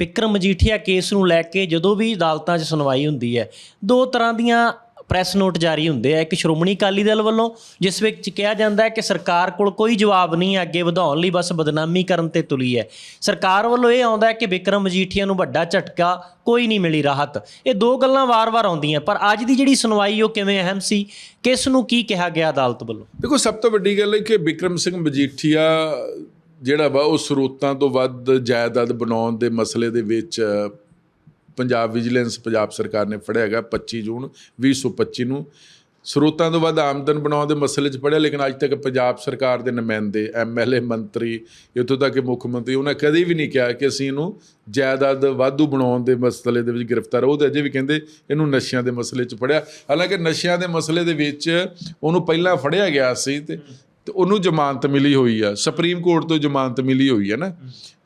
Vikram Majithia case ਨੂੰ ਲੈ ਕੇ ਜਦੋਂ ਵੀ ਅਦਾਲਤਾਂ 'ਚ ਸੁਣਵਾਈ ਹੁੰਦੀ ਹੈ, ਦੋ ਤਰ੍ਹਾਂ ਦੀਆਂ ਪ੍ਰੈਸ ਨੋਟ ਜਾਰੀ ਹੁੰਦੇ ਆ। ਇੱਕ ਸ਼੍ਰੋਮਣੀ ਅਕਾਲੀ ਦਲ ਵੱਲੋਂ, ਜਿਸ ਵਿੱਚ ਕਿਹਾ ਜਾਂਦਾ ਹੈ ਕਿ ਸਰਕਾਰ ਕੋਲ ਕੋਈ ਜਵਾਬ ਨਹੀਂ ਹੈ, ਅੱਗੇ ਵਧਾਉਣ ਲਈ ਬਸ ਬਦਨਾਮੀ ਕਰਨ ਤੇ ਤੁਲੀ ਹੈ। ਸਰਕਾਰ ਵੱਲੋਂ ਇਹ ਆਉਂਦਾ ਹੈ ਕਿ ਵਿਕਰਮ ਮਜੀਠੀਆ ਨੂੰ ਵੱਡਾ ਝਟਕਾ ਕੋਈ ਨਹੀਂ ਮਿਲੀ ਰਾਹਤ। ਇਹ ਦੋ ਗੱਲਾਂ ਵਾਰ-ਵਾਰ ਆਉਂਦੀਆਂ, ਪਰ ਅੱਜ ਦੀ ਜਿਹੜੀ ਸੁਣਵਾਈ ਉਹ ਕਿਵੇਂ ਅਹਿਮ ਸੀ? ਕਿਸ ਨੂੰ ਕੀ ਕਿਹਾ ਗਿਆ ਅਦਾਲਤ ਵੱਲੋਂ? ਦੇਖੋ, ਸਭ ਤੋਂ ਵੱਡੀ ਗੱਲ ਹੈ ਕਿ ਵਿਕਰਮ ਸਿੰਘ ਮਜੀਠੀਆ ਜਿਹੜਾ ਵਾ ਉਹ ਸਰੋਤਾਂ ਤੋਂ ਵੱਧ ਜਾਇਦਾਦ ਬਣਾਉਣ ਦੇ ਮਸਲੇ ਦੇ ਵਿੱਚ ਪੰਜਾਬ ਵਿਜੀਲੈਂਸ, ਪੰਜਾਬ ਸਰਕਾਰ ਨੇ ਫੜਿਆ ਹੈਗਾ 25 ਜੂਨ 2025 ਨੂੰ। ਸਰੋਤਾਂ ਤੋਂ ਵੱਧ ਆਮਦਨ ਬਣਾਉਣ ਦੇ ਮਸਲੇ 'ਚ ਫੜਿਆ, ਲੇਕਿਨ ਅੱਜ ਤੱਕ ਪੰਜਾਬ ਸਰਕਾਰ ਦੇ ਨੁਮਾਇੰਦੇ ਐਮਐਲਏ ਮੰਤਰੀ, ਇੱਥੋਂ ਤੱਕ ਕਿ ਮੁੱਖ ਮੰਤਰੀ, ਉਹਨਾਂ ਕਦੇ ਵੀ ਨਹੀਂ ਕਿਹਾ ਕਿ ਅਸੀਂ ਇਹਨੂੰ ਜਾਇਦਾਦ ਵਾਧੂ ਬਣਾਉਣ ਦੇ ਮਸਲੇ ਦੇ ਵਿੱਚ ਗ੍ਰਿਫਤਾਰ ਉਹ ਤਾਂ ਅਜੇ ਵੀ ਕਹਿੰਦੇ ਇਹਨੂੰ ਨਸ਼ਿਆਂ ਦੇ ਮਸਲੇ 'ਚ ਫੜਿਆ। ਹਾਲਾਂਕਿ ਨਸ਼ਿਆਂ ਦੇ ਮਸਲੇ ਦੇ ਵਿੱਚ ਉਹਨੂੰ ਪਹਿਲਾਂ ਫੜਿਆ ਗਿਆ ਸੀ ਤੇ ਤੇ ਉਹਨੂੰ ਜ਼ਮਾਨਤ ਮਿਲੀ ਹੋਈ ਆ, ਸੁਪਰੀਮ ਕੋਰਟ ਤੋਂ ਜ਼ਮਾਨਤ ਮਿਲੀ ਹੋਈ ਹੈ ਨਾ।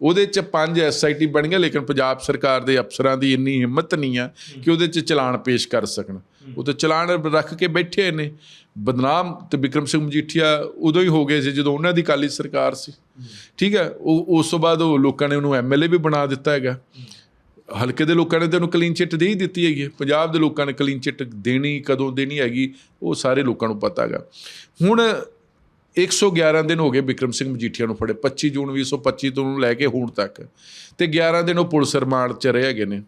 ਉਹਦੇ ਚ ਪੰਜ ਐਸਆਈਟੀ ਬਣ ਗਏ ਲੇਕਿਨ ਪੰਜਾਬ ਸਰਕਾਰ ਦੇ ਅਫਸਰਾਂ ਦੀ ਇੰਨੀ ਹਿੰਮਤ ਨਹੀਂ ਆ ਕਿ ਉਹਦੇ ਚ ਚਲਾਨ ਪੇਸ਼ ਕਰ ਸਕਣ। ਉਹ ਤਾਂ ਚਲਾਨ ਰੱਖ ਕੇ ਬੈਠੇ ਨੇ। ਬਦਨਾਮ ਤੇ ਵਿਕਰਮ ਸਿੰਘ ਮਜੀਠੀਆ ਉਦੋਂ ਹੀ ਹੋ ਗਏ ਸੀ, ਜਦੋਂ ਉਹਨਾਂ ਦੀ ਕਾਲੀ ਸਰਕਾਰ ਸੀ। ਠੀਕ ਹੈ ਉਹ, ਉਸ ਤੋਂ ਬਾਅਦ ਉਹ ਲੋਕਾਂ ਨੇ ਉਹਨੂੰ ਐਮਐਲਏ ਵੀ ਬਣਾ ਦਿੱਤਾ ਹੈਗਾ। ਹਲਕੇ ਦੇ ਲੋਕਾਂ ਨੇ ਤੇ ਉਹਨੂੰ ਕਲੀਨ ਚਿੱਟ ਦੇ ਹੀ ਦਿੱਤੀ ਹੈਗੀ ਹੈ। ਪੰਜਾਬ ਦੇ ਲੋਕਾਂ ਨੇ ਕਲੀਨ ਚਿੱਟ ਦੇਣੀ, ਕਦੋਂ ਦੇਣੀ ਹੈਗੀ, ਉਹ ਸਾਰੇ ਲੋਕਾਂ ਨੂੰ ਪਤਾ ਹੈਗਾ। ਹੁਣ 111 ਦਿਨ ਹੋ ਗਏ ਵਿਕਰਮ ਸਿੰਘ ਮਜੀਠੀਆ ਨੂੰ ਫੜੇ। 25 ਜੂਨ 2025 ਤੋਂ ਲੈ ਕੇ ਹੁਣ ਤੱਕ। ਤੇ 11 ਦਿਨ ਉਹ ਪੁਲਿਸ ਰਿਮਾਂਡ 'ਚ ਰਹੇ ਹੈਗੇ ਨੇ।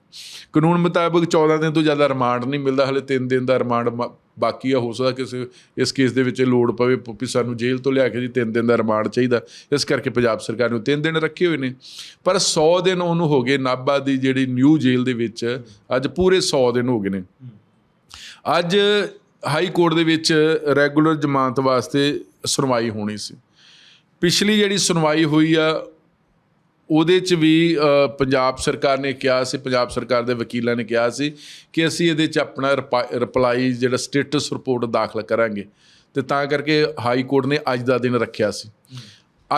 ਕਾਨੂੰਨ ਮੁਤਾਬਕ 14 ਦਿਨ ਤੋਂ ਜ਼ਿਆਦਾ ਰਿਮਾਂਡ ਨਹੀਂ ਮਿਲਦਾ। ਹਲੇ 3 ਦਿਨ ਦਾ ਰਿਮਾਂਡ ਮ- ਬਾਕੀ ਆ, ਹੋ ਸਕਦਾ ਕਿਸੇ ਇਸ ਕੇਸ ਦੇ ਵਿੱਚ ਲੋੜ ਪਵੇ। ਵੀ ਸਾਨੂੰ ਜੇਲ੍ਹ ਤੋਂ ਲਿਆ ਕੇ ਜੀ 3 ਦਿਨ ਦਾ ਰਿਮਾਂਡ ਚਾਹੀਦਾ। ਇਸ ਕਰਕੇ ਪੰਜਾਬ ਸਰਕਾਰ ਨੂੰ 3 ਦਿਨ ਰੱਖੇ ਹੋਏ ਨੇ। ਪਰ 100 ਦਿਨ ਉਹਨੂੰ ਹੋ ਗਏ ਨਾਭਾ ਦੀ ਜਿਹੜੀ ਨਿਊ ਜੇਲ੍ਹ ਦੇ ਵਿੱਚ, ਅੱਜ ਪੂਰੇ 100 ਦਿਨ ਹੋ ਗਏ ਨੇ। ਅੱਜ ਹਾਈ ਕੋਰਟ ਦੇ ਵਿੱਚ ਰੈਗੂਲਰ ਜ਼ਮਾਨਤ ਵਾਸਤੇ ਸੁਣਵਾਈ ਹੋਣੀ ਸੀ। ਪਿਛਲੀ ਜਿਹੜੀ ਸੁਣਵਾਈ ਹੋਈ ਆ, ਉਹਦੇ ਚ ਵੀ ਪੰਜਾਬ ਸਰਕਾਰ ਨੇ ਕਿਹਾ ਸੀ, ਪੰਜਾਬ ਸਰਕਾਰ ਦੇ ਵਕੀਲਾਂ ਨੇ ਕਿਹਾ ਸੀ ਕਿ ਅਸੀਂ ਇਹਦੇ ਚ ਆਪਣਾ ਰਿਪਲਾਈ ਜਿਹੜਾ ਸਟੇਟਸ ਰਿਪੋਰਟ ਦਾਖਲ ਕਰਾਂਗੇ। ਤੇ ਤਾਂ ਕਰਕੇ ਹਾਈ ਕੋਰਟ ਨੇ ਅੱਜ ਦਾ ਦਿਨ ਰੱਖਿਆ ਸੀ।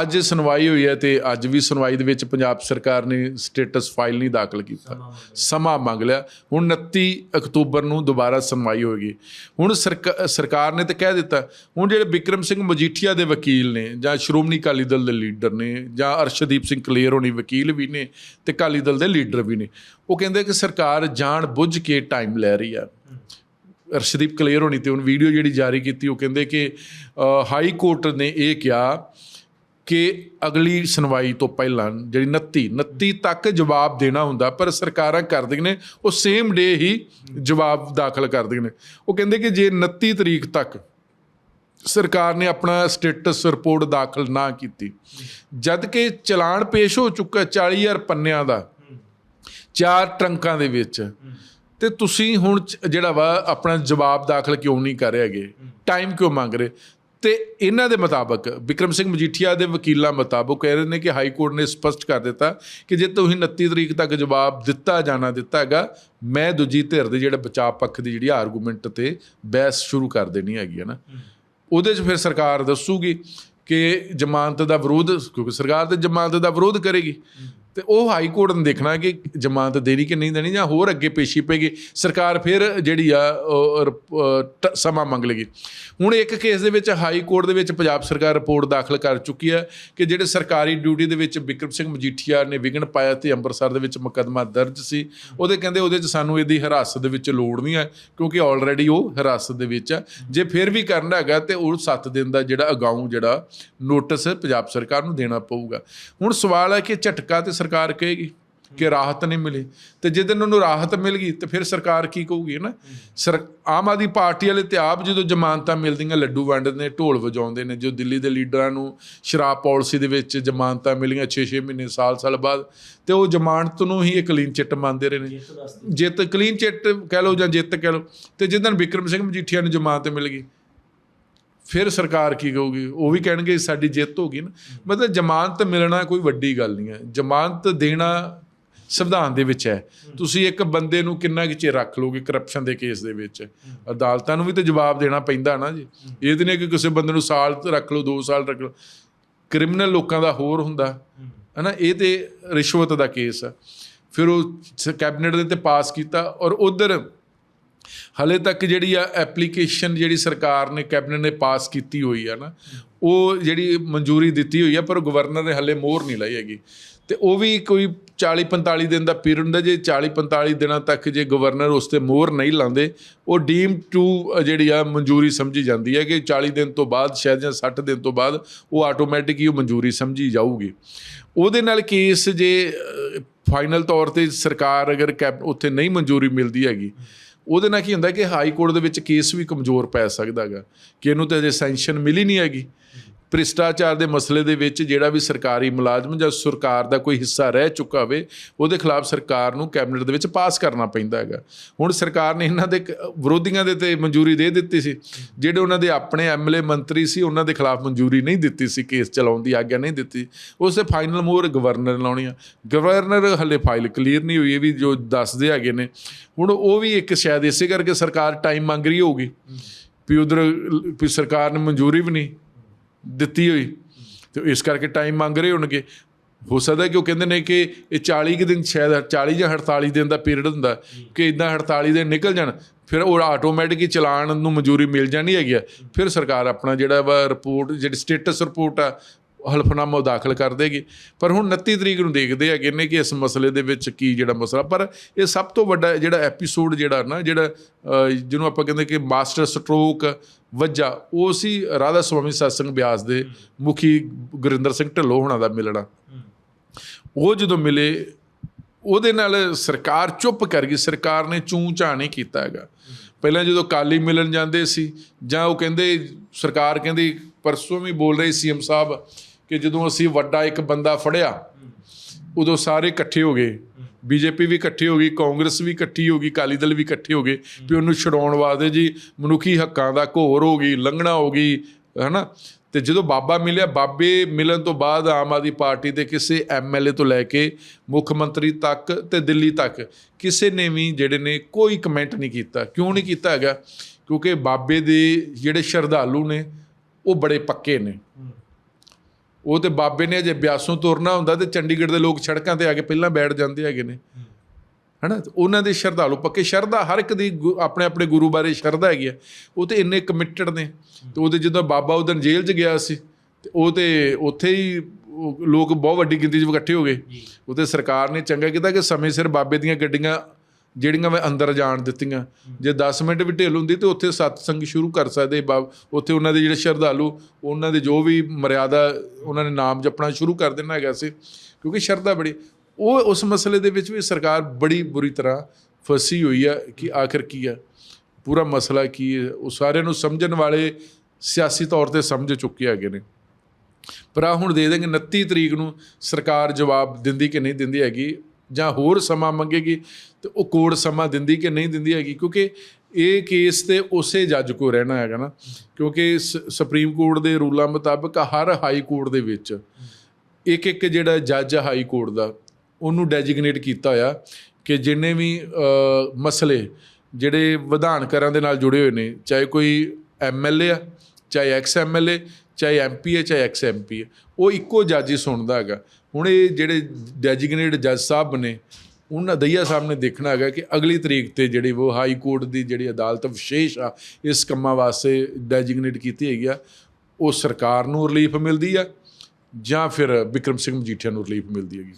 ਅੱਜ ਸੁਣਵਾਈ ਹੋਈ ਹੈ ਤੇ ਅੱਜ ਵੀ ਸੁਣਵਾਈ ਦੇ ਵਿੱਚ ਪੰਜਾਬ ਸਰਕਾਰ ਨੇ ਸਟੇਟਸ ਫਾਈਲ ਨਹੀਂ ਦਾਖਲ ਕੀਤਾ। ਸਮਾਂ ਮੰਗ ਲਿਆ। ਹੁਣ 29 ਅਕਤੂਬਰ ਨੂੰ ਦੁਬਾਰਾ ਸੁਣਵਾਈ ਹੋਏਗੀ। ਹੁਣ ਸਰਕਾ- ਸਰਕਾਰ ਨੇ ਤਾਂ ਕਹਿ ਦਿੱਤਾ ਹੁਣ ਜਿਹੜੇ ਵਿਕਰਮ ਸਿੰਘ ਮਜੀਠੀਆ ਦੇ ਵਕੀਲ ਨੇ ਜਾਂ ਸ਼੍ਰੋਮਣੀ ਅਕਾਲੀ ਦਲ ਦੇ ਲੀਡਰ ਨੇ ਜਾਂ ਅਰਸ਼ਦੀਪ ਸਿੰਘ ਕਲੇਰ ਹੋਣੀ ਵਕੀਲ ਵੀ ਨੇ ਤੇ ਅਕਾਲੀ ਦਲ ਦੇ ਲੀਡਰ ਵੀ ਨੇ ਉਹ ਕਹਿੰਦੇ ਕਿ ਸਰਕਾਰ ਜਾਣ ਬੁੱਝ ਕੇ ਟਾਈਮ ਲੈ ਰਹੀ ਆ। ਅਰਸ਼ਦੀਪ ਕਲੀਅਰ ਹੋਣੀ ਤੇ ਉਹ ਵੀਡੀਓ ਜਿਹੜੀ ਜਾਰੀ ਕੀਤੀ ਉਹ ਕਹਿੰਦੇ ਕਿ ਹਾਈ ਕੋਰਟ ਨੇ ਇਹ ਕਿਹਾ ਕਿ ਅਗਲੀ ਸੁਣਵਾਈ ਤੋਂ ਪਹਿਲਾਂ ਜਿਹੜੀ 29 29 ਤੱਕ ਜਵਾਬ ਦੇਣਾ ਹੁੰਦਾ, ਪਰ ਸਰਕਾਰਾਂ ਕਰਦੀਆਂ ਨੇ, ਉਹ ਸੇਮ ਡੇ ਹੀ ਜਵਾਬ ਦਾਖਲ ਕਰਦੀਆਂ ਨੇ। ਉਹ ਕਹਿੰਦੇ ਕਿ ਜੇ 29 ਤਰੀਕ ਤੱਕ ਸਰਕਾਰ ਨੇ ਆਪਣਾ ਸਟੇਟਸ ਰਿਪੋਰਟ ਦਾਖਲ ਨਾ ਕੀਤੀ, ਜਦ ਕਿ ਚਲਾਨ ਪੇਸ਼ ਹੋ ਚੁੱਕਾ 40000 ਪੰਨਿਆਂ ਦਾ, ਚਾਰ ਟਰੰਕਾਂ ਦੇ ਵਿੱਚ। ਤੇ ਤੁਸੀਂ ਹੁਣ ਜਿਹੜਾ ਵਾ, ਆਪਣਾ ਜਵਾਬ ਦਾਖਲ ਕਿਉਂ ਨਹੀਂ ਕਰ ਰਹੇ ਹੈਗੇ? ਟਾਈਮ ਕਿਉਂ ਮੰਗ ਰਹੇ? ਤੇ ਇਹਨਾਂ ਦੇ ਮੁਤਾਬਕ ਵਿਕਰਮ ਸਿੰਘ ਮਜੀਠੀਆ ਦੇ ਵਕੀਲਾਂ ਮੁਤਾਬਕ ਕਹਿ ਰਹੇ ਨੇ ਕਿ ਹਾਈ ਕੋਰਟ ਨੇ ਸਪਸ਼ਟ ਕਰ ਦਿੱਤਾ ਕਿ ਜੇ ਤੁਸੀਂ 29 ਤਰੀਕ ਤੱਕ ਜਵਾਬ ਦਿੱਤਾ ਜਾਣਾ ਦਿੱਤਾ ਹੈਗਾ ਮੈਂ ਦੂਜੀ ਧਿਰ ਦੇ ਜਿਹੜੇ ਬਚਾਅ ਪੱਖ ਦੀ ਜਿਹੜੀ ਆਰਗੂਮੈਂਟ ਤੇ ਬਹਿਸ ਸ਼ੁਰੂ ਕਰ ਦੇਣੀ ਹੈਗੀ ਹੈ ਨਾ। ਉਹਦੇ 'ਚ ਫਿਰ ਸਰਕਾਰ ਦੱਸੂਗੀ ਕਿ ਜ਼ਮਾਨਤ ਦਾ ਵਿਰੋਧ ਕਿਉਂਕਿ ਸਰਕਾਰ ਤੇ ਜ਼ਮਾਨਤ ਦਾ ਵਿਰੋਧ ਕਰੇਗੀ। ਤੇ ਉਹ ਹਾਈ ਕੋਰਟ ਨੇ ਦੇਖਣਾ ਕਿ ਜ਼ਮਾਨਤ ਦੇਣੀ ਕਿ ਨਹੀਂ ਦੇਣੀ ਜਾਂ ਹੋਰ ਅੱਗੇ ਪੇਸ਼ੀ ਪੈਗੀ ਸਰਕਾਰ ਫਿਰ ਜਿਹੜੀ ਆ, ਉਹ ਰਿਪ- ਟ- ਸਮਾਂ ਮੰਗ ਲੇਗੀ। ਹੁਣ ਇੱਕ ਕੇਸ ਦੇ ਵਿੱਚ ਹਾਈ ਕੋਰਟ ਦੇ ਵਿੱਚ ਪੰਜਾਬ ਸਰਕਾਰ ਰਿਪੋਰਟ ਦਾਖਲ ਕਰ ਚੁੱਕੀ ਹੈ ਕਿ ਜਿਹੜੇ ਸਰਕਾਰੀ ਡਿਊਟੀ ਦੇ ਵਿੱਚ ਵਿਕਰਮ ਸਿੰਘ ਮਜੀਠੀਆ ਨੇ ਵਿਘਨ ਪਾਇਆ ਤੇ ਅੰਮ੍ਰਿਤਸਰ ਦੇ ਵਿੱਚ ਮੁਕੱਦਮਾ ਦਰਜ ਸੀ। ਉਹਦੇ ਕਹਿੰਦੇ ਉਹਦੇ 'ਚ ਸਾਨੂੰ ਇਹਦੀ ਹਿਰਾਸਤ ਦੇ ਵਿੱਚ ਲੋੜ ਨਹੀਂ ਹੈ ਕਿਉਂਕਿ ਆਲਰੇਡੀ ਉਹ ਹਿਰਾਸਤ ਦੇ ਵਿੱਚ ਆ ਜੇ ਫਿਰ ਵੀ ਕਰਨਾ ਹੈਗਾ ਤੇ ਉਹ 7 ਦਿਨ ਦਾ ਜਿਹੜਾ ਅਗਾਊਂ ਜਿਹੜਾ ਨੋਟਿਸ ਪੰਜਾਬ ਸਰਕਾਰ ਨੂੰ ਦੇਣਾ ਪਊਗਾ। ਹੁਣ ਸਵਾਲ ਹੈ ਕਿ ਝਟਕਾ ਤੇ ਸਰਕਾਰ ਕਹੇਗੀ ਕਿ ਰਾਹਤ ਨਹੀਂ ਮਿਲੀ। ਤੇ ਜੇ ਦਿਨ ਉਹਨੂੰ ਰਾਹਤ ਮਿਲ ਗਈ, ਤੇ ਫਿਰ ਸਰਕਾਰ ਕੀ ਕਹੂਗੀ ਨਾ? ਸਰ, ਆਮ ਆਦਮੀ ਪਾਰਟੀ ਵਾਲੇ ਤੇ ਆਪ ਜਦੋਂ ਜ਼ਮਾਨਤਾਂ ਮਿਲਦੀਆਂ, ਲੱਡੂ ਵੰਡਦੇ ਨੇ, ਢੋਲ ਵਜਾਉਂਦੇ ਨੇ, ਜੋ ਦਿੱਲੀ ਦੇ ਲੀਡਰਾਂ ਨੂੰ ਸ਼ਰਾਬ ਪਾਲਿਸੀ ਦੇ ਵਿੱਚ ਜ਼ਮਾਨਤਾਂ ਮਿਲੀਆਂ 6-6 ਮਹੀਨੇ, ਸਾਲ-ਸਾਲ ਬਾਅਦ, ਤੇ ਉਹ ਜ਼ਮਾਨਤ ਨੂੰ ਹੀ ਇੱਕ ਕਲੀਨ ਚਿੱਟ ਮੰਨਦੇ ਰਹੇ ਨੇ। ਜਿੱਤ ਕਲੀਨ ਚਿੱਟ ਕਹਿ ਲਓ ਜਾਂ ਜਿੱਤ ਕਹਿ ਲਓ। ਤੇ ਜਿੱਦਣ ਵਿਕਰਮ ਸਿੰਘ ਮਜੀਠੀਆ ਨੂੰ ਜ਼ਮਾਨਤ ਮਿਲ ਗਈ ਫਿਰ ਸਰਕਾਰ ਕੀ ਕਹੂਗੀ? ਉਹ ਵੀ ਕਹਿਣਗੇ ਸਾਡੀ ਜਿੱਤ ਹੋ ਗਈ ਨਾ। ਮਤਲਬ ਜ਼ਮਾਨਤ ਮਿਲਣਾ ਕੋਈ ਵੱਡੀ ਗੱਲ ਨਹੀਂ ਹੈ। ਜ਼ਮਾਨਤ ਦੇਣਾ ਸੰਵਿਧਾਨ ਦੇ ਵਿੱਚ ਹੈ। ਤੁਸੀਂ ਇੱਕ ਬੰਦੇ ਨੂੰ ਕਿੰਨਾ ਕੁ ਚਿਰ ਰੱਖ ਲੋਗੇ ਕਰਪਸ਼ਨ ਦੇ ਕੇਸ ਦੇ ਵਿੱਚ? ਅਦਾਲਤਾਂ ਨੂੰ ਵੀ ਤੇ ਜਵਾਬ ਦੇਣਾ ਪੈਂਦਾ ਨਾ ਜੀ। ਇਹ ਤੇ ਨਹੀਂ ਕਿ ਕਿਸੇ ਬੰਦੇ ਨੂੰ ਸਾਲ ਰੱਖ ਲਓ 2 ਸਾਲ ਰੱਖ ਲਓ। ਕ੍ਰਿਮੀਨਲ ਲੋਕਾਂ ਦਾ ਹੋਰ ਹੁੰਦਾ। ਹਨਾ, ਇਹ ਤੇ ਰਿਸ਼ਵਤ ਦਾ ਕੇਸ ਆ। ਫਿਰ ਉਹ ਕੈਬਨਿਟ ਦੇ ਤੇ ਪਾਸ ਕੀਤਾ ਔਰ ਉਧਰ ਹਲੇ ਤੱਕ ਜਿਹੜੀ ਆ ਐਪਲੀਕੇਸ਼ਨ ਜਿਹੜੀ ਸਰਕਾਰ ਨੇ ਕੈਬਨਿਟ ਨੇ ਪਾਸ ਕੀਤੀ ਹੋਈ ਆ ਨਾ, ਉਹ ਜਿਹੜੀ ਮਨਜ਼ੂਰੀ ਦਿੱਤੀ ਹੋਈ ਆ, ਪਰ ਗਵਰਨਰ ਨੇ ਹਲੇ ਮੋਹਰ ਨਹੀਂ ਲਾਈ ਹੈਗੀ। ਤੇ ਉਹ ਵੀ ਕੋਈ 40 45 ਦਿਨ ਦਾ ਪੀਰੀਅਡ ਹੁੰਦਾ, ਜੇ 40 45 ਦਿਨਾਂ ਤੱਕ ਜੇ ਗਵਰਨਰ ਉਸ ਤੇ ਮੋਹਰ ਨਹੀਂ ਲਾਉਂਦੇ, ਉਹ ਡੀਮ ਟੂ ਜਿਹੜੀ ਆ ਮਨਜ਼ੂਰੀ ਸਮਝੀ ਜਾਂਦੀ ਹੈ ਕਿ 40 ਦਿਨ ਤੋਂ ਬਾਅਦ ਸ਼ਾਇਦ ਜਾਂ 60 ਦਿਨ ਤੋਂ ਬਾਅਦ ਉਹ ਆਟੋਮੈਟਿਕ ਹੀ ਉਹ ਮਨਜ਼ੂਰੀ ਸਮਝੀ ਜਾਊਗੀ। ਉਹਦੇ ਨਾਲ ਕੇਸ ਜੇ ਫਾਈਨਲ ਤੌਰ ਤੇ ਸਰਕਾਰ ਅਗਰ ਕੈਬ, ਉੱਥੇ ਨਹੀਂ ਮਨਜ਼ੂਰੀ ਮਿਲਦੀ ਹੈਗੀ ਉਹਦੇ ਨਾਲ ਕੀ ਹੁੰਦਾ ਕਿ ਹਾਈ ਕੋਰਟ ਦੇ ਵਿੱਚ ਕੇਸ ਵੀ ਕਮਜ਼ੋਰ ਪੈ ਸਕਦਾ ਹੈਗਾ, ਕਿ ਇਹਨੂੰ ਤਾਂ ਅਜੇ ਸੈਂਕਸ਼ਨ ਮਿਲੀ ਨਹੀਂ ਹੈਗੀ। ਭ੍ਰਿਸ਼ਟਾਚਾਰ ਦੇ ਮਸਲੇ ਦੇ ਵਿੱਚ ਜਿਹੜਾ ਵੀ ਸਰਕਾਰੀ ਮੁਲਾਜ਼ਮ ਜਾਂ ਸਰਕਾਰ ਦਾ ਕੋਈ ਹਿੱਸਾ ਰਹਿ ਚੁੱਕਾ ਹੋਵੇ, ਉਹਦੇ ਖਿਲਾਫ ਸਰਕਾਰ ਨੂੰ ਕੈਬਨਿਟ ਦੇ ਵਿੱਚ ਪਾਸ ਕਰਨਾ ਪੈਂਦਾ ਹੈਗਾ। ਹੁਣ ਸਰਕਾਰ ਨੇ ਇਹਨਾਂ ਦੇ ਕ- ਵਿਰੋਧੀਆਂ ਦੇ ਤੇ ਮਨਜ਼ੂਰੀ ਦੇ ਦਿੱਤੀ ਸੀ। ਜਿਹੜੇ ਉਹਨਾਂ ਦੇ ਆਪਣੇ ਐਮਐਲਏ ਮੰਤਰੀ ਸੀ, ਉਹਨਾਂ ਦੇ ਖਿਲਾਫ ਮਨਜ਼ੂਰੀ ਨਹੀਂ ਦਿੱਤੀ ਸੀ, ਕੇਸ ਚਲਾਉਣ ਦੀ ਆਗਿਆ ਨਹੀਂ ਦਿੱਤੀ। ਉਸ ਦੇ ਫਾਈਨਲ ਮੋਹਰ ਗਵਰਨਰ ਲਾਉਣੀ ਆ ਗਵਰਨਰ ਹਲੇ ਫਾਈਲ ਕਲੀਅਰ ਨਹੀਂ ਹੋਈ, ਇਹ ਵੀ ਜੋ ਦੱਸਦੇ ਹੈਗੇ ਨੇ। ਹੁਣ ਉਹ ਵੀ ਇੱਕ ਸ਼ਾਇਦ ਇਸੇ ਕਰਕੇ ਸਰਕਾਰ ਟਾਈਮ ਮੰਗ ਰਹੀ ਹੋਊਗੀ। ਵੀ ਉਧਰ, ਵੀ ਸਰਕਾਰ ਨੇ ਮਨਜ਼ੂਰੀ ਵੀ ਨਹੀਂ। ਦਿੱਤੀ ਹੋਈ। ਤੇ ਇਸ ਕਰਕੇ ਟਾਈਮ ਮੰਗ ਰਹੇ ਹੋਣਗੇ। ਹੋ ਸਕਦਾ ਕਿ ਉਹ ਕਹਿੰਦੇ ਨੇ ਕਿ ਇਹ 40 ਕੁ ਦਿਨ ਸ਼ਾਇਦ 40 ਜਾਂ 48 ਦਿਨ ਦਾ ਪੀਰੀਅਡ ਹੁੰਦਾ ਕਿ ਇਦਾਂ 48 ਦਿਨ ਨਿਕਲ ਜਾਣ, ਫਿਰ ਉਹ ਆਟੋਮੈਟਿਕ ਹੀ ਚਲਾਨ ਨੂੰ ਮਨਜ਼ੂਰੀ ਮਿਲ ਜਾਣੀ ਹੈਗੀ ਆ। ਫਿਰ ਸਰਕਾਰ ਆਪਣਾ ਜਿਹੜਾ ਵਾ ਰਿਪੋਰਟ ਜਿਹੜੀ ਸਟੇਟਸ ਰਿਪੋਰਟ ਆ ਹਲਫਨਾਮਾ ਉਹ ਦਾਖਲ ਕਰ ਦੇਗੀ। ਪਰ ਹੁਣ 29 ਤਰੀਕ ਨੂੰ ਦੇਖਦੇ ਹੈਗੇ ਨੇ ਕਿ ਇਸ ਮਸਲੇ ਦੇ ਵਿੱਚ ਕੀ ਜਿਹੜਾ ਮਸਲਾ, ਪਰ ਇਹ ਸਭ ਤੋਂ ਵੱਡਾ ਜਿਹੜਾ ਐਪੀਸੋਡ ਜਿਹੜਾ ਨਾ, ਜਿਹੜਾ ਜਿਹਨੂੰ ਆਪਾਂ ਕਹਿੰਦੇ ਕਿ ਮਾਸਟਰ ਸਟਰੋਕ ਵੱਜਾ, ਉਹ ਸੀ ਰਾਧਾ ਸੁਆਮੀ ਸਤਸੰਗ ਬਿਆਸ ਦੇ ਮੁਖੀ ਗੁਰਿੰਦਰ ਸਿੰਘ ਢਿੱਲੋਂ ਹੋਣਾ ਦਾ ਮਿਲਣਾ। ਉਹ ਜਦੋਂ ਮਿਲੇ, ਉਹਦੇ ਨਾਲ ਸਰਕਾਰ ਚੁੱਪ ਕਰ ਗਈ, ਸਰਕਾਰ ਨੇ ਚੂੰ ਚਾਂ ਨਹੀਂ ਕੀਤਾ ਹੈਗਾ। ਪਹਿਲਾਂ ਜਦੋਂ ਕਾਲੀ ਮਿਲਣ ਜਾਂਦੇ ਸੀ, ਜਾਂ ਉਹ ਕਹਿੰਦੇ, ਸਰਕਾਰ ਕਹਿੰਦੀ, ਪਰਸੋਂ ਵੀ ਬੋਲ ਰਹੀ ਸੀਐਮ ਸਾਹਿਬ ਕਿ ਜਦੋਂ ਅਸੀਂ ਵੱਡਾ ਇੱਕ ਬੰਦਾ ਫੜਿਆ, ਉਦੋਂ ਸਾਰੇ ਇਕੱਠੇ ਹੋ ਗਏ। ਬੀਜੇਪੀ ਵੀ ਇਕੱਠੀ ਹੋ ਗਈ, ਕਾਂਗਰਸ ਵੀ ਇਕੱਠੀ ਹੋ ਗਈ, ਅਕਾਲੀ ਦਲ ਵੀ ਇਕੱਠੇ ਹੋ ਗਏ। ਵੀ ਉਹਨੂੰ ਛਡਾਉਣ ਵਾਸਤੇ ਜੀ ਮਨੁੱਖੀ ਹੱਕਾਂ ਦਾ ਘੋਰ ਹੋ ਗਈ, ਲੰਘਣਾ ਹੋ ਗਈ, ਹੈਨਾ? ਤੇ ਜਦੋਂ ਬਾਬਾ ਮਿਲਿਆ, ਬਾਬੇ ਮਿਲਣ ਤੋਂ ਬਾਅਦ ਆਮ ਆਦਮੀ ਪਾਰਟੀ ਦੇ ਕਿਸੇ ਐਮਐਲਏ ਤੋਂ ਲੈ ਕੇ ਮੁੱਖ ਮੰਤਰੀ ਤੱਕ ਤੇ ਦਿੱਲੀ ਤੱਕ ਕਿਸੇ ਨੇ ਵੀ ਜਿਹੜੇ ਨੇ ਕੋਈ ਕਮੈਂਟ ਨਹੀਂ ਕੀਤਾ। ਕਿਉਂ ਨਹੀਂ ਕੀਤਾ ਹੈਗਾ? ਕਿਉਂਕਿ ਬਾਬੇ ਦੇ ਜਿਹੜੇ ਸ਼ਰਧਾਲੂ ਨੇ, ਉਹ ਬੜੇ ਪੱਕੇ ਨੇ। ਉਹ ਤੇ ਬਾਬੇ ਨੇ ਜੇ ਬਿਆਸੋਂ ਤੁਰਨਾ ਹੁੰਦਾ ਤੇ ਚੰਡੀਗੜ੍ਹ ਦੇ ਲੋਕ ਸੜਕਾਂ ਤੇ ਆ ਕੇ ਪਹਿਲਾਂ ਬੈਠ ਜਾਂਦੇ ਹੈਗੇ ਨੇ। ਹਨਾ? ਉਹਨਾਂ ਦੇ ਸ਼ਰਧਾਲੂ ਪੱਕੇ ਸ਼ਰਧਾ ਹਰ ਇੱਕ ਦੀ ਆਪਣੇ ਆਪਣੇ ਗੁਰੂ ਬਾਰੇ ਸ਼ਰਧਾ ਹੈਗੀ ਆ। ਉਹ ਤੇ ਇੰਨੇ ਕਮਿਟਡ ਨੇ। ਤੇ ਉਹਦੇ ਜਦੋਂ ਬਾਬਾ ਉਦੋਂ ਜੇਲ੍ਹ 'ਚ ਗਿਆ ਸੀ ਤੇ ਉਹ ਤੇ ਉੱਥੇ ਹੀ ਲੋਕ ਬਹੁਤ ਵੱਡੀ ਗਿਣਤੀ 'ਚ ਇਕੱਠੇ ਹੋ ਗਏ। ਉਹ ਤੇ ਸਰਕਾਰ ਨੇ ਚੰਗਾ ਕੀਤਾ ਕਿ ਸਮੇਂ ਸਿਰ ਬਾਬੇ ਦੀਆਂ ਗੱਡੀਆਂ ਜਿਹੜੀਆਂ ਮੈਂ ਅੰਦਰ ਜਾਣ ਦਿੱਤੀਆਂ। ਜੇ 10 ਮਿੰਟ ਵੀ ਢਿੱਲ ਹੁੰਦੀ ਤੇ ਉੱਥੇ ਸਤਸੰਗ ਸ਼ੁਰੂ ਕਰ ਸਕਦੇ ਬਾਬ। ਉੱਥੇ ਉਹਨਾਂ ਦੇ ਜਿਹੜੇ ਸ਼ਰਧਾਲੂ, ਉਹਨਾਂ ਦੇ ਜੋ ਵੀ ਮਰਿਆਦਾ, ਉਹਨਾਂ ਨੇ ਨਾਮ ਜਪਣਾ ਸ਼ੁਰੂ ਕਰ ਦੇਣਾ ਹੈਗਾ ਸੀ। ਕਿਉਂਕਿ ਸ਼ਰਧਾ ਬੜੀ, ਉਹ ਉਸ ਮਸਲੇ ਦੇ ਵਿੱਚ ਵੀ ਸਰਕਾਰ ਬੜੀ ਬੁਰੀ ਤਰ੍ਹਾਂ ਫਸੀ ਹੋਈ ਆ ਕਿ ਆਖਰ ਕੀ ਆ। ਪੂਰਾ ਮਸਲਾ ਕੀ ਹੈ ਉਹ ਸਾਰਿਆਂ ਨੂੰ ਸਮਝਣ ਵਾਲੇ ਸਿਆਸੀ ਤੌਰ ਤੇ ਸਮਝ ਚੁੱਕੇ ਹੈਗੇ ਨੇ। ਪਰ ਆ ਹੁਣ ਦੇ ਦੇਣਗੇ 29 ਤਰੀਕ ਨੂੰ ਸਰਕਾਰ ਜਵਾਬ ਦਿੰਦੀ ਕਿ ਨਹੀਂ ਦਿੰਦੀ ਹੈਗੀ ਜਾਂ ਹੋਰ ਸਮਾਂ ਮੰਗੇਗੀ ਤੇ ਉਹ ਕੋਡ ਸਮਾਂ ਦਿੰਦੀ ਕਿ ਨਹੀਂ ਦਿੰਦੀ ਹੈਗੀ? ਕਿਉਂਕਿ ਇਹ ਕੇਸ ਤੇ ਉਸੇ ਜੱਜ ਕੋ ਰਹਿਣਾ ਹੈਗਾ ਨਾ। ਕਿਉਂਕਿ ਸ- ਸੁਪਰੀਮ ਕੋਰਟ ਦੇ ਰੂਲਾਂ ਮੁਤਾਬਕ ਹਰ ਹਾਈ ਕੋਰਟ ਦੇ ਵਿੱਚ ਇੱਕ ਇੱਕ ਜਿਹੜਾ ਜੱਜ ਹਾਈ ਕੋਰਟ ਦਾ, ਉਹਨੂੰ ਡੈਜਿਗਨੇਟ ਕੀਤਾ ਹੋਇਆ ਕਿ ਜਿੰਨੇ ਵੀ ਮਸਲੇ ਜਿਹੜੇ ਵਿਧਾਨ ਵਿਧਾਨਕਰਾਂ ਦੇ ਨਾਲ ਜੁੜੇ ਹੋਏ ਨੇ, ਚਾਹੇ ਕੋਈ ਐਮਐਲਏ ਆ, ਚਾਹੇ ਐਕਸ ਐਮਐਲਏ ਚਾਹੇ ਐਮਪੀ ਹੈ ਚਾਹੇ ਐਕਸ ਐਮਪੀ ਹੈ ਉਹ ਇੱਕੋ ਜੱਜ ਹੀ ਸੁਣਦਾ ਹੈਗਾ। ਹੁਣ ਇਹ ਜਿਹੜੇ ਡੈਜਿਗਨੇਟ ਜੱਜ ਸਾਹਿਬ ਨੇ, ਉਹਨਾਂ ਦਈਆ ਸਾਹਿਬ ਨੇ ਦੇਖਣਾ ਹੈਗਾ ਕਿ ਅਗਲੀ ਤਰੀਕ ਤੇ ਜਿਹੜੀ ਉਹ ਹਾਈ ਕੋਰਟ ਦੀ ਜਿਹੜੀ ਅਦਾਲਤ ਵਿਸ਼ੇਸ਼ ਆ, ਇਸ ਕੰਮਾਂ ਵਾਸਤੇ ਡੈਜਿਗਨੇਟ ਕੀਤੀ ਹੈਗੀ ਆ, ਉਹ ਸਰਕਾਰ ਨੂੰ ਰਿਲੀਫ ਮਿਲਦੀ ਆ ਜਾਂ ਫਿਰ ਵਿਕਰਮ ਸਿੰਘ ਮਜੀਠੀਆ ਨੂੰ ਰਿਲੀਫ ਮਿਲਦੀ ਹੈਗੀ।